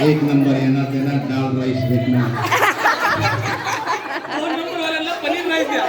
एक नंबर येणार त्यांना डाळ राईस भेटणार. दोन नंबरवाल्यांना पनीर राईस द्या.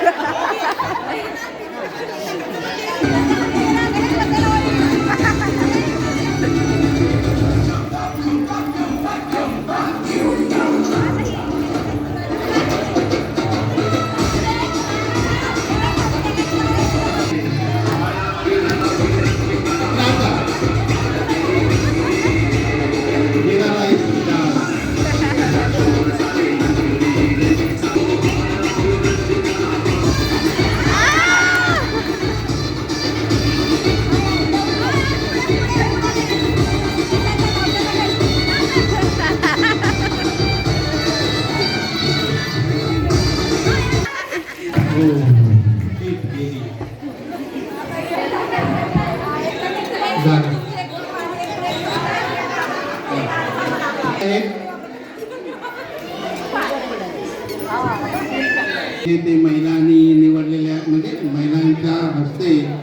टीप गेली ते महिलांनी निवडलेल्या म्हणजे महिलांच्या हस्ते